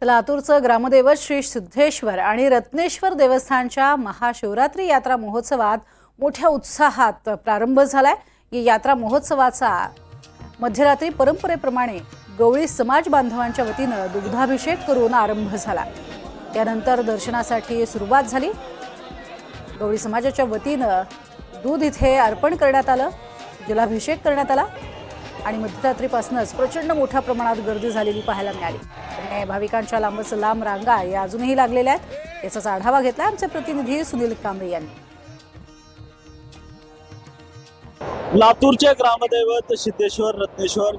तर लातूरचं ग्रामदैवत श्री सिद्धेश्वर आणि रत्नेश्वर देवस्थानच्या महाशिवरात्री यात्रा महोत्सवात मोठ्या उत्साहात प्रारंभ झालाय. या यात्रा महोत्सवाचा मध्यरात्री परंपरेप्रमाणे गवळी समाज बांधवांच्या वतीनं दुग्धाभिषेक करून आरंभ झाला. त्यानंतर दर्शनासाठी सुरुवात झाली. गवळी समाजाच्या वतीनं दूध इथे अर्पण करण्यात आलं. जलाभिषेक करण्यात आला. आणि मध्यरात्रीपासूनच प्रचंड मोठ्या प्रमाणात गर्दी झालेली पाहायला मिळाली. भाविकांच्या लांबच लांब रांगा या अजूनही लागलेल्या आहेत. याचाच आढावा घेतला आमचे प्रतिनिधी सुनील कांबळे यांनी. लातूरचे ग्रामदैवत सिद्धेश्वर रत्नेश्वर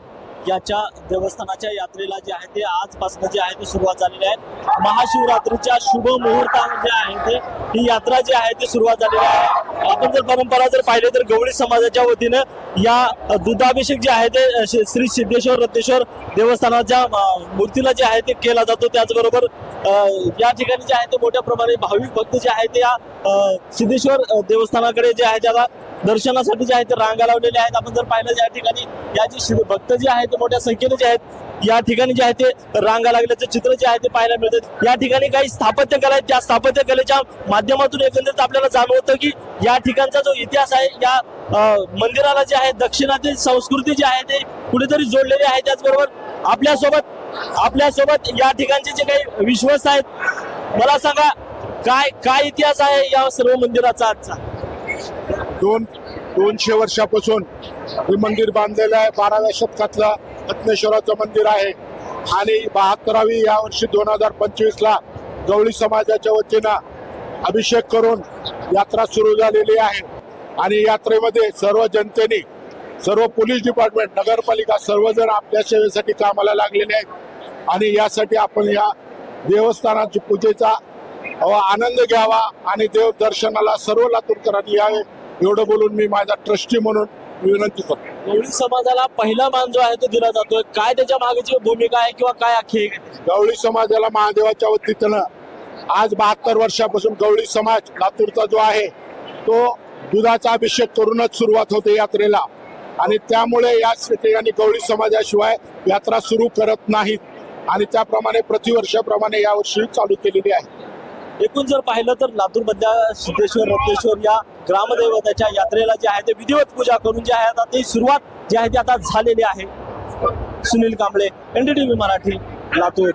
याच्या देवस्थानाच्या यात्रेला जे आहे ते आजपासून जे आहे ते सुरुवात झालेली आहे. महाशिवरात्रीच्या शुभ मुहूर्तावर जे आहे ते ही यात्रा जी आहे ती सुरुवात झालेली आहे. आपण जर परंपरा जर पाहिले तर गवळी समाजाच्या वतीनं या दुधाभिषेक जे आहे ते श्री- सिद्धेश्वर रत्नेश्वर देवस्थानाच्या मूर्तीला जे आहे ते केला जातो. त्याचबरोबर या ठिकाणी जे आहे ते मोठ्या प्रमाणे भाविक भक्त जे आहे ते या सिद्धेश्वर देवस्थानाकडे जे आहे त्याला दर्शनासाठी जे आहे ते रांगा लावलेले आहेत. आपण जर पाहिलं या ठिकाणी या जे शिव- भक्त जे आहेत मोठ्या संख्येने जे आहेत या ठिकाणी जे आहे ते रांगा लागल्याचं चित्र जे आहे ते पाहायला मिळतात या ठिकाणी काही स्थापत्य कला आहेत. त्या स्थापत्य कलेच्या माध्यमातून एकंदरीत आपल्याला जाणवतं की या ठिकाणचा जो इतिहास आहे या मंदिराला जे आहे दक्षिणातील संस्कृती जी आहे ते कुठेतरी जोडलेली आहे. त्याचबरोबर आपल्यासोबत आपल्यासोबत या ठिकाणचे जे काही विश्वास आहेत मला सांगा काय काय इतिहास आहे या सर्व मंदिराचा आजचा? दोन दोनशे वर्षापासून हे मंदिर बांधलेलं आहे. बाराव्या शतकातलं रत्नेश्वराचं मंदिर आहे. आणि बहात्तरावी या वर्षी दोन हजार पंचवीस ला गवळी समाजाच्या वतीनं अभिषेक करून यात्रा सुरू झालेली आहे. आणि यात्रेमध्ये सर्व जनतेने सर्व पोलीस डिपार्टमेंट नगरपालिका सर्वजण आपल्या सेवेसाठी कामाला लागलेले आहेत. आणि यासाठी आपण या देवस्थानाची पूजेचा आनंद घ्यावा आणि देव दर्शनाला सर्व लातूरकरांनी यावे. एवढं बोलून मी माझा ट्रस्टी म्हणून विनंती करतो. गवळी समाजाला पहिला मान जो आहे तो दिला जातोय. काय त्याच्या मागेची भूमिका आहे किंवा काय अख्खी गवळी समाजाला महादेवाच्या वतीनं आज बहात्तर वर्षापासून गवळी समाज लातूरचा जो आहे तो दुधाचा अभिषेक करूनच सुरुवात होते यात्रेला. आणि त्यामुळे या ठिकाणी गवळी समाजाशिवाय यात्रा सुरू करत नाहीत. आणि त्याप्रमाणे प्रतिवर्षाप्रमाणे यावर्षी चालू केलेली आहे. एकूण जर पाहिलं तर लातूरमधल्या सिद्धेश्वर रत्नेश्वर या ग्रामदैवताच्या यात्रेला जे आहे ते विधिवत पूजा करून जे आहे आता ती सुरुवात जी आहे ती आता झालेली आहे. सुनील कांबळे एनडीटीव्ही मराठी लातूर.